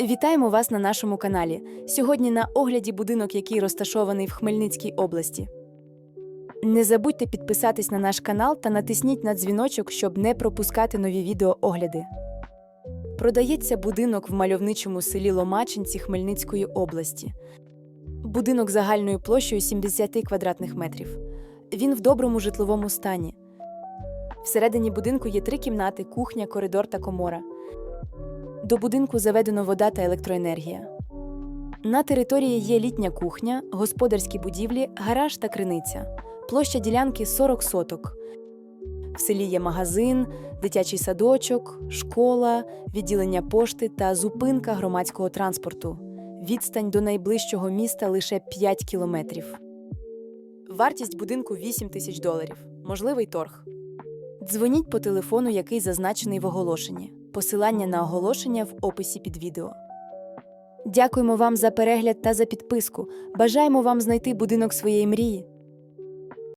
Вітаємо вас на нашому каналі. Сьогодні на огляді будинок, який розташований в Хмельницькій області. Не забудьте підписатись на наш канал та натисніть на дзвіночок, щоб не пропускати нові відеоогляди. Продається будинок в мальовничому селі Ломачинці Хмельницької області. Будинок загальною площею 70 квадратних метрів. Він в доброму житловому стані. Всередині будинку є три кімнати, кухня, коридор та комора. До будинку заведено вода та електроенергія. На території є літня кухня, господарські будівлі, гараж та криниця. Площа ділянки 40 соток. В селі є магазин, дитячий садочок, школа, відділення пошти та зупинка громадського транспорту. Відстань до найближчого міста лише 5 кілометрів. Вартість будинку 8 тисяч доларів. Можливий торг. Дзвоніть по телефону, який зазначений в оголошенні. Посилання на оголошення в описі під відео. Дякуємо вам за перегляд та за підписку. Бажаємо вам знайти будинок своєї мрії.